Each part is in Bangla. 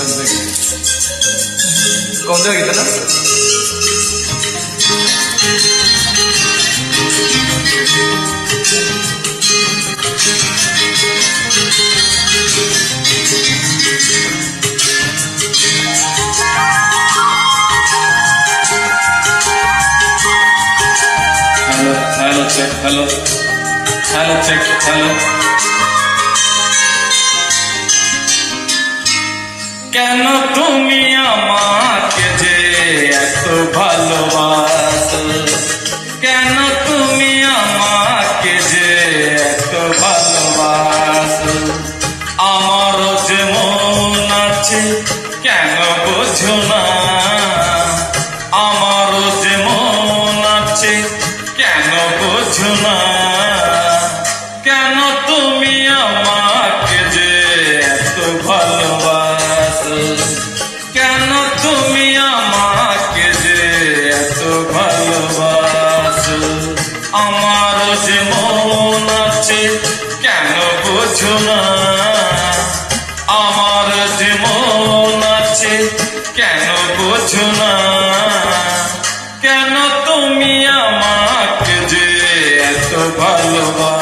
नाच देख कौन सा कितना Hello, hello, check, hello, hello, check, hello. কেন তুমি আমাকে যে এত ভালোবাস? কেন তুমি আমাকে যে এত ভালোবাস? আমারও যে মন আছে, কেন বোঝো না? আমারও যে মন আছে, কেন বোঝো না? বোঝো না। আমার যে মন আছে, কেন বোঝো না? কেন তুমি আমাকে যে এত ভালোবাসো?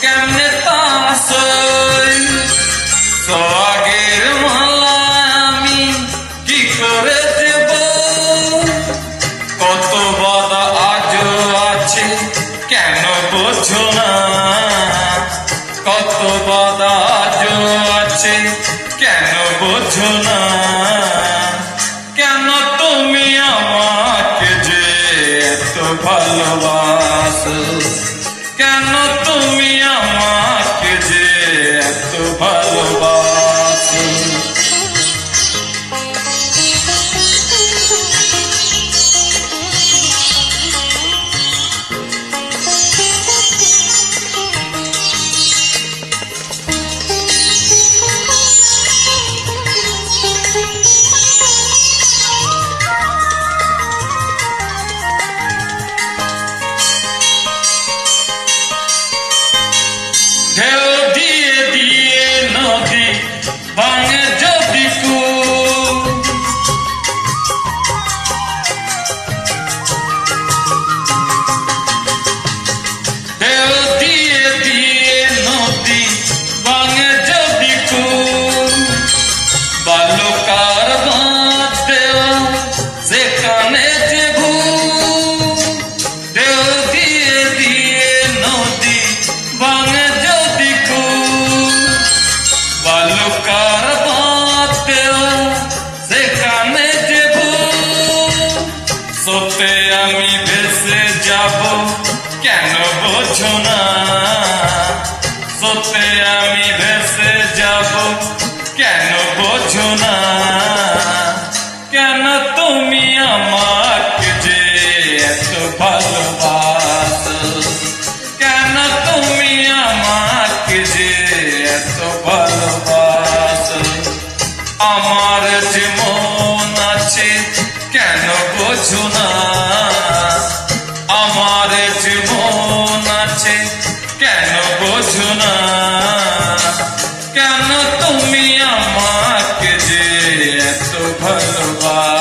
কেমনে তাস সোয়াগের মালায় আমি কি করে দেব? কত বাধা আজও আছে, কেন বোঝো না? কত বাধা আজও আছে, কেন বোঝো না? কেন তুমি আমাকে যে এত ভালোবাসো? ঢেউ দিয়ে দিয়ে নদী ভাঙে যদি ঢেউ দিয়ে দিয়ে নদী ভাঙে যদি কুল সতে আমি ভেসে যাব। কেন বোঝো না? সতে আমি ভেসে যাব। কেন বোঝো না? কেন তুমি আমাকে যে এত ভালোবাসো? কেন তুমি আমাকে যে এত ভালোবাসো? আমার যে মন আছে, কেন বোঝো আমার জীবন আছে কেন বোঝো না? কেন তুমি আমাকে যে এত ভালোবাস?